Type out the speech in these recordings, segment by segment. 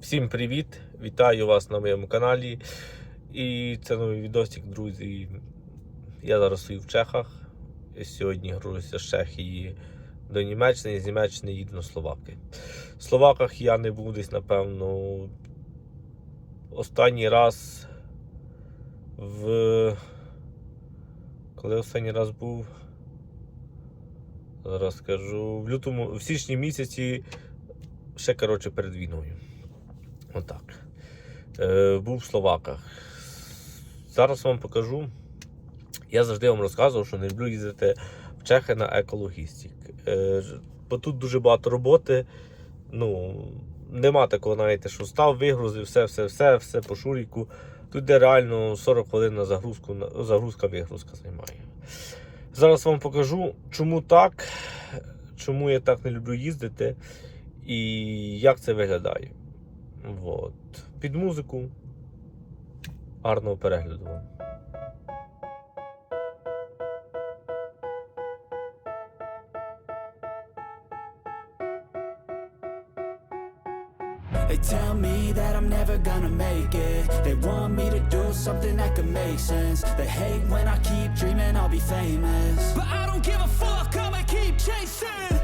Всім привіт! Вітаю вас на моєму каналі. І це новий відосик, друзі. Я зараз стою в Чехах. І сьогодні грузуся з Чехії до Німеччини, з Німеччини їду на Словаки. В Словаках я не був десь, напевно, останній раз в. Коли останній раз був? Зараз скажу. В лютому, в січні місяці, ще коротше перед війною. Отак. Е, був в Словаках. Зараз вам покажу. Я завжди вам розказував, що не люблю їздити в Чехи на екологістик. Е, бо тут дуже багато роботи. Ну, нема такого, знаєте, що став, вигрузив, все, все, все, все по шуріку. Тут де реально 40 хвилин на загрузку, загрузка-вигрузка займає. Зараз вам покажу, чому так, чому я так не люблю їздити і як це виглядає. Вот. Під музику. Гарного перегляду вам. They tell me that I'm never gonna make it. They want me to do something that could make sense. They hate when I keep dreaming I'll be famous. But I don't give a fuck, I'ma keep chasing.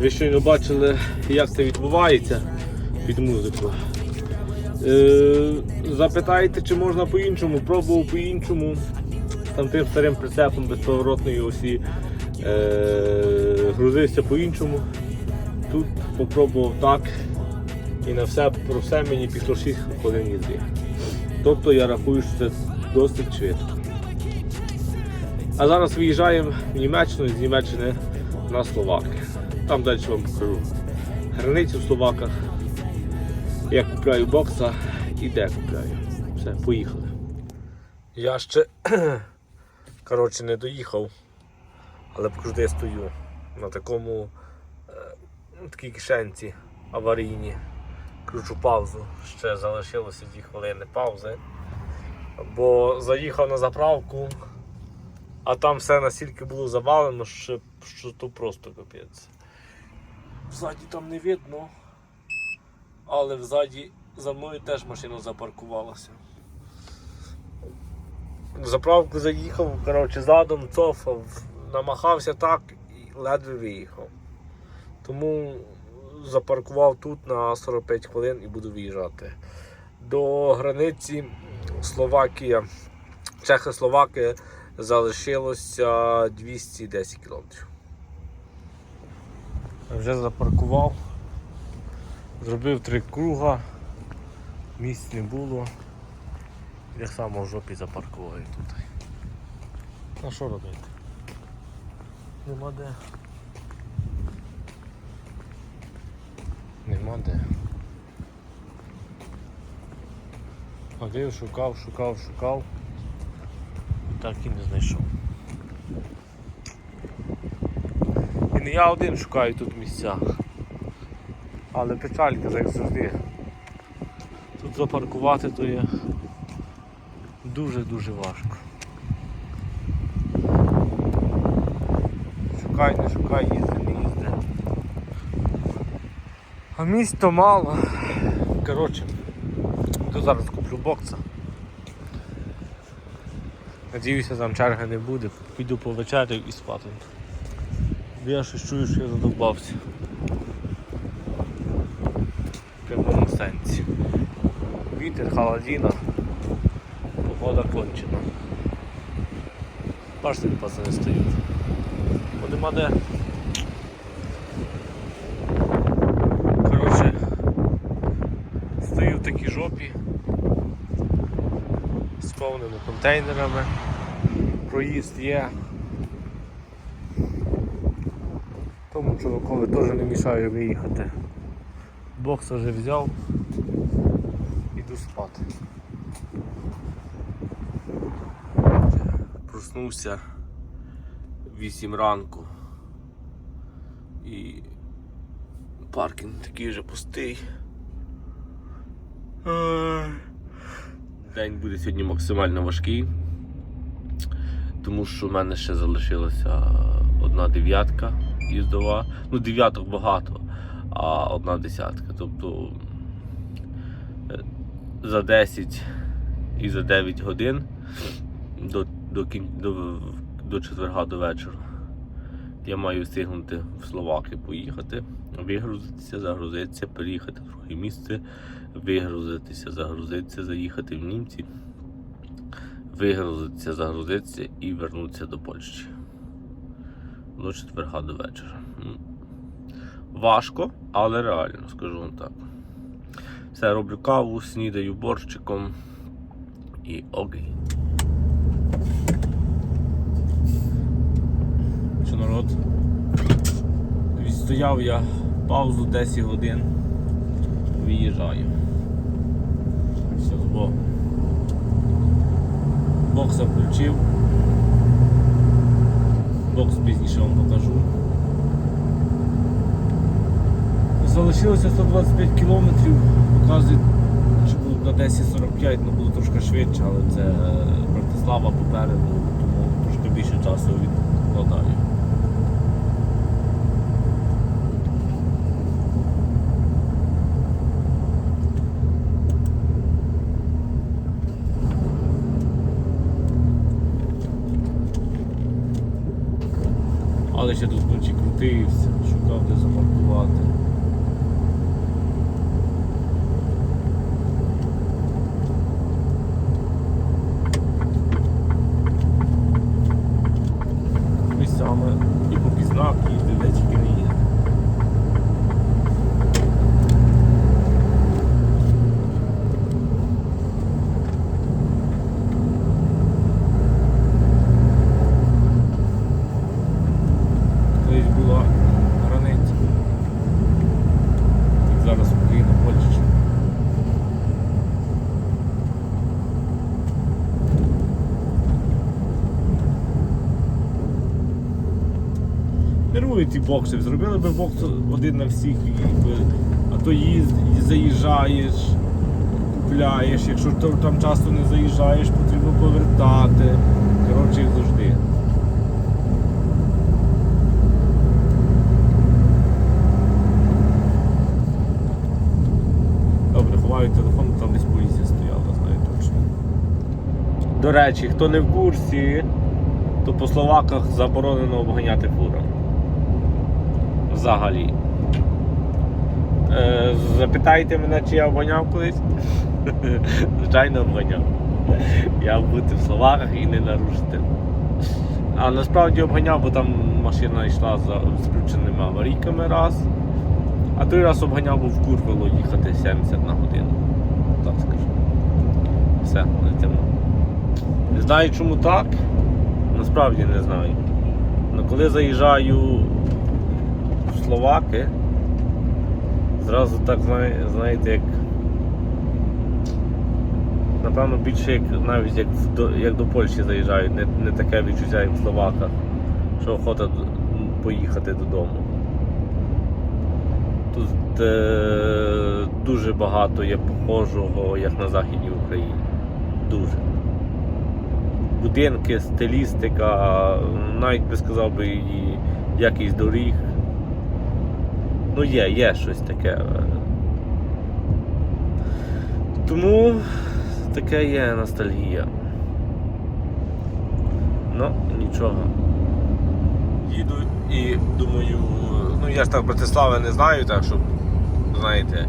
Ви щойно бачили, як це відбувається під музику. Е, запитаєте, чи можна по-іншому, пробував по-іншому. Там тим старим прицепом без поворотної осі е, грузився по-іншому. Тут попробував так. І на все про все мені пішло 6 хвилин їзди. Тобто я рахую, що це досить швидко. А зараз виїжджаємо в Німеччину з Німеччини на Словаки. Там далі вам покажу границю в Словаках. Я купляю бокса і де купляю. Все, поїхали. Я ще коротше не доїхав, але покажу, де я стою. На такому е, на такій кишенці аварійні. Кручу паузу. Ще залишилося 2 хвилини паузи. Бо заїхав на заправку, а там все настільки було завалено, що, що то просто капець. Ззаді там не видно, але взаді за мною теж машина запаркувалася. Заправку заїхав, коротше, задом цофав, намахався так і ледве виїхав. Тому запаркував тут на 45 хвилин і буду виїжджати. До границі Словакія, Чехословакія залишилося 210 кілометрів. Вже запаркував, зробив три круга, місць не було. Я само в жопі запаркуваю тут. А що робити? Нема де. Нема де. Ходив, шукав, шукав, шукав. Так і не знайшов. Не я один шукаю тут місця. Але печалька, як завжди. Тут запаркувати то є дуже-дуже важко. Шукай, не шукай, їзди, не їзди. А місць то мало. Коротше, то зараз куплю бокса. Надіюся, там черги не буде. Піду по вечерю і спати. Я щось чую, що я задовбався. В прямому сенсі. Вітер, холодина, погода кончена. Бачите, пацани стоять. Бо де. Коротше, стою в такій жопі з повними контейнерами. Проїзд є. Тому чувакові теж не мішає виїхати. Бокса вже взяв. Іду спати. Проснувся 8 ранку. І паркінг такий вже пустий. День буде сьогодні максимально важкий, тому що в мене ще залишилася одна дев'ятка їздова. Ну, дев'яток багато, а одна десятка. Тобто е, за 10 і за 9 годин до, до, до, до четверга до вечора. Я маю встигнути в Словаки поїхати, вигрузитися, загрузитися, переїхати в друге місце, вигрузитися, загрузитися, заїхати в німці, вигрузитися, загрузитися і вернутися до Польщі. До четверга до вечора. Важко, але реально, скажу вам так. Все, роблю каву, снідаю борщиком і окей. Що народ? Відстояв я паузу 10 годин. Виїжджаю. Все, з Богом. Бокса включив. Бокс пізніше вам покажу. Залишилося 125 кілометрів. Показує, що було на 10.45, ну було трошки швидше, але це е, Братислава попереду, тому трошки більше часу відкладаю. Але ще тут вночі крутився, шукав де замаркувати. Місцями і по пізнак їздив, де тільки не їде. Колись була границя. Як зараз Україна, Польща. Бокси, зробили би бокс один на всіх, а то їзд, заїжджаєш, купляєш, якщо там часто не заїжджаєш, потрібно повертати. Коротше, як завжди. Добре, ховаю телефон, там десь поліція стояла, знаю точно. До речі, хто не в курсі, то по Словаках заборонено обганяти фуру. Взагалі. Е, запитайте мене, чи я обганяв колись. Звичайно, обганяв. Я бути в Словаках і не нарушити. А насправді обганяв, бо там машина йшла з включеними аварійками раз. А той раз обганяв, бо в Курвело їхати 70 на годину. Так скажу. Все, летимо. Не знаю чому так. Насправді не знаю. Але коли заїжджаю Словаки, зразу так знаєте, як. Напевно, більше як навіть як, до, як до Польщі заїжджаю, не, не таке відчуття, як в Словаках, що охота поїхати додому. Тут е, дуже багато є похожого, як на Західній Україні. Дуже. Будинки, стилістика, навіть би сказав би і якість доріг. Ну є, є щось таке. Тому таке є ностальгія. Ну, нічого. Їду і думаю, ну я ж так Братислави не знаю, так що, знаєте, е,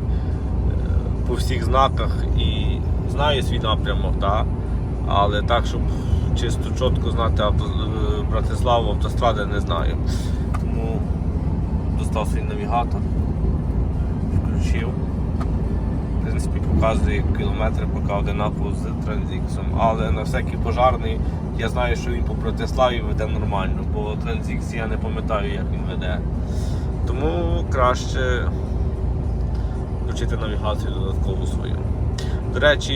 по всіх знаках і знаю свій напрямок, так? але так, щоб чисто чітко знати е, Братиславу автостради не знаю. Свій навігатор, включив. В принципі, показує кілометри, поки одинаково з транзіксом. Але на всякий пожарний я знаю, що він по Братиславі веде нормально, бо транзікс я не пам'ятаю, як він веде. Тому краще включити навігацію додаткову свою. До речі,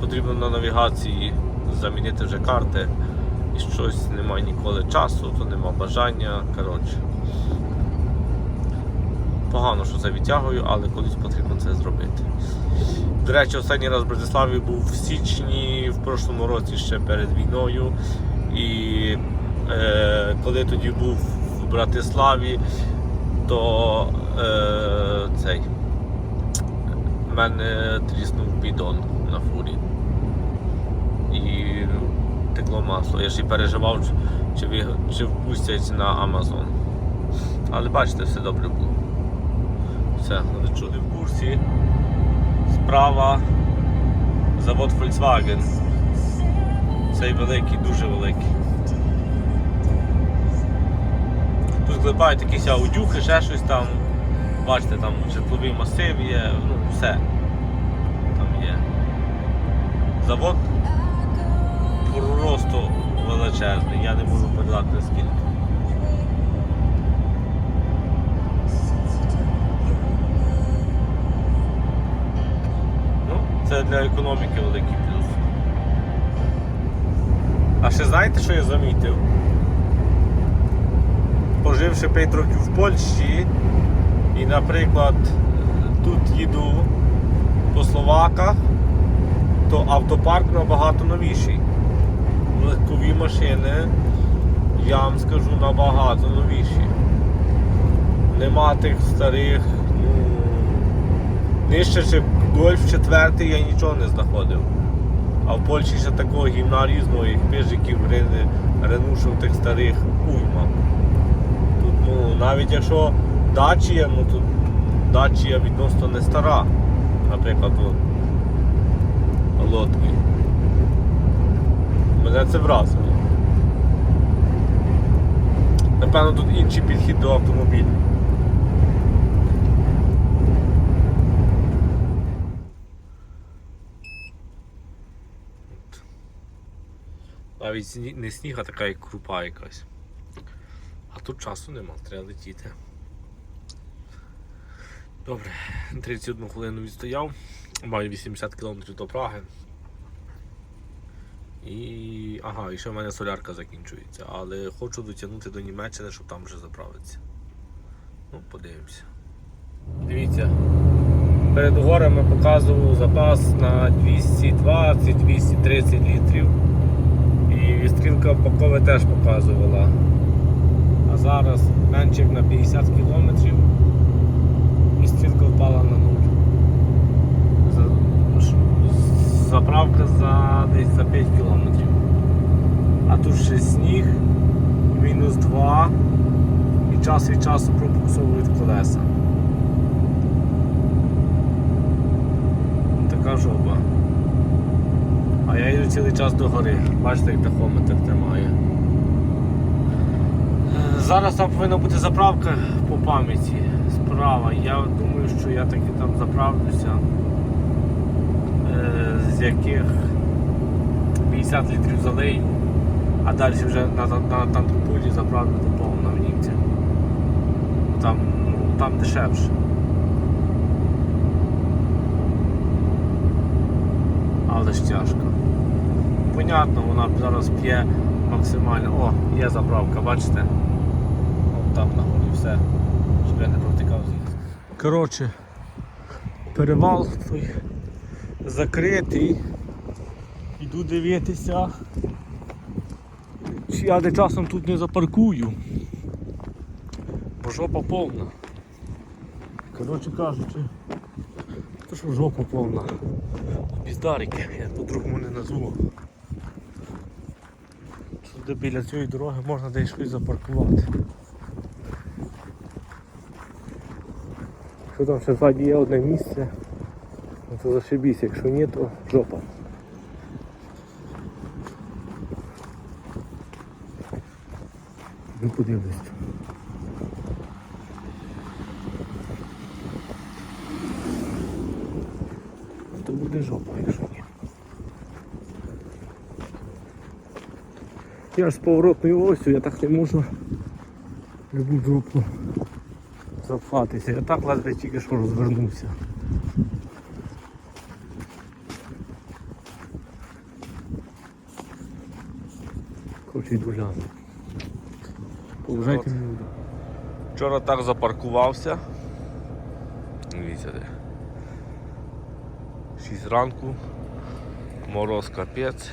потрібно на навігації замінити вже карти. І щось немає ніколи часу, то нема бажання. Коротше. Погано, що це відтягую, але колись потрібно це зробити. До речі, останній раз в Братиславі був в січні, в прошлому році ще перед війною. І е, коли тоді був в Братиславі, то е, цей в мене тріснув бідон на фурі. І текло масло. Я ж і переживав, чи, чи впустять на Амазон. Але бачите, все добре було. Все, ви чули в курсі. Справа завод Volkswagen. Цей великий, дуже великий. Тут клепають якісь аудюхи, ще щось там. Бачите, там житловий масив є, ну все. Там є. Завод просто величезний, я не можу передати наскільки. Це для економіки великий плюс. А ще знаєте, що я замітив? Поживши 5 років в Польщі, і, наприклад, тут їду по Словаках, то автопарк набагато новіший. Легкові машини, я вам скажу, набагато новіші. Нема тих старих, ну, нижче гольф четвертий я нічого не знаходив. А в Польщі ще такого гімна різного, як пижиків, ренушів тих старих уйма. Тут, ну, навіть якщо дачія, ну тут дачія відносно не стара. Наприклад, лодки. Мене це вразило. Напевно, тут інший підхід до автомобіля. Навіть не сніг, а така як крупа якась. А тут часу нема, треба летіти. Добре, 31 хвилину відстояв, маю 80 км до Праги. І. Ага, і ще в мене солярка закінчується, але хочу дотягнути до Німеччини, щоб там вже заправитися. Ну, подивимося. Дивіться, перед горами показував запас на 220-230 літрів. І стрілка Пакове теж показувала. А зараз менше на 50 кілометрів і стрілка впала на нуль. Заправка за десь за 5 кілометрів. А тут ще сніг, мінус 2 і час від часу пропульсовують колеса. Така жопа. Цілий час до гори. Бачите, як тахометр тримає. Е, Зараз там повинна бути заправка по пам'яті справа. Я думаю, що я таки там заправлюся. Е, З яких 50 літрів залию, а далі вже на, на, на танкопулі заправлю до повного в німця. Там, ну, там дешевше. Але ж тяжко. Понятно, вона зараз п'є максимально. О, є заправка, бачите? От там на горі все. Щоб я не провтикав звідси. Коротше, перевал той закритий. Іду дивитися. Чи я де часом тут не запаркую. Бо жопа повна. Коротше кажучи, то що жопа повна. Піздарики, я по-другому не назву. Сюди біля цієї дороги можна десь щось запаркувати. Що там ще ззаді є одне місце, ну то зашибісь, якщо ні, то жопа. Ну подивлюсь. То буде жопа, якщо ні. Я ж з поворотною осью, я так не можу любу жопу запхатися. Я так ледве тільки що розвернувся. Хочу йду гляну. Поважайте мене. Вчора так запаркувався. Дивіться де. 6 ранку. Мороз капець.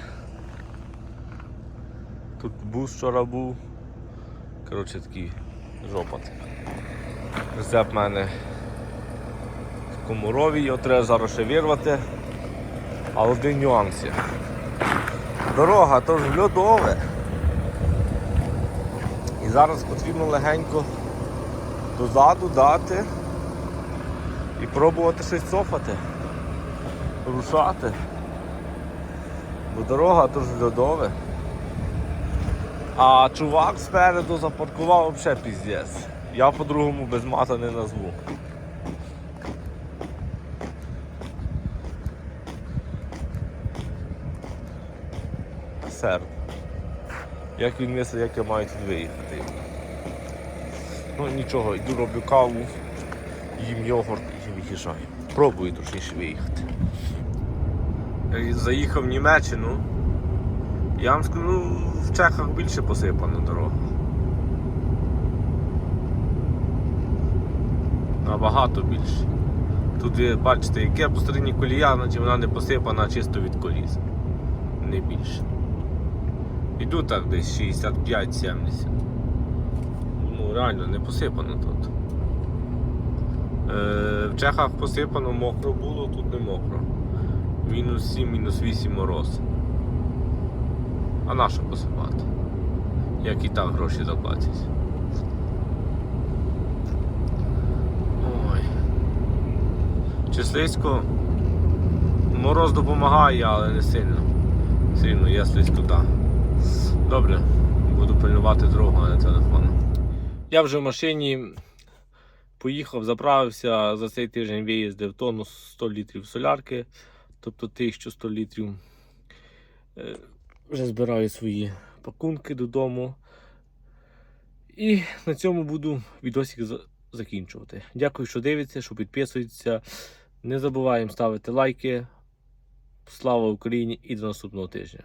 Тут бус вчора був. Коротше такий жопа. Рецепт в мене в такому його треба зараз ще вирвати. Але один нюанс є. Дорога то ж льодове. І зараз потрібно легенько дозаду дати і пробувати щось цофати, рушати. Бо дорога то ж льодове. А чувак спереду запаркував взагалі піздець. Я по-другому без мата не назву. Сер. Як він мислить, як я маю тут виїхати. Ну нічого, йду роблю каву, їм йогурт і виїжджаю. Пробую точніше виїхати. Я заїхав в Німеччину. Я вам скажу, ну, в Чехах більше посипана дорога. Набагато більше. Тут ви бачите, яке по колія, наче вона не посипана чисто від коліс. Не більше. Іду так десь 65-70. Ну реально не посипано тут. Е, в Чехах посипано мокро було, тут не мокро. Мінус 7, мінус 8 мороз. А на що посипати? Як і так гроші заплатять. Ой. Числисько. Мороз допомагає, але не сильно. Сильно, я слизько так. Добре, буду пильнувати дорогу, а не телефон. Я вже в машині поїхав, заправився, за цей тиждень виїздив тонну 100 літрів солярки, тобто 1100 літрів. Вже збираю свої пакунки додому. І на цьому буду відосик закінчувати. Дякую, що дивитеся, що підписуєтеся. Не забуваємо ставити лайки. Слава Україні і до наступного тижня.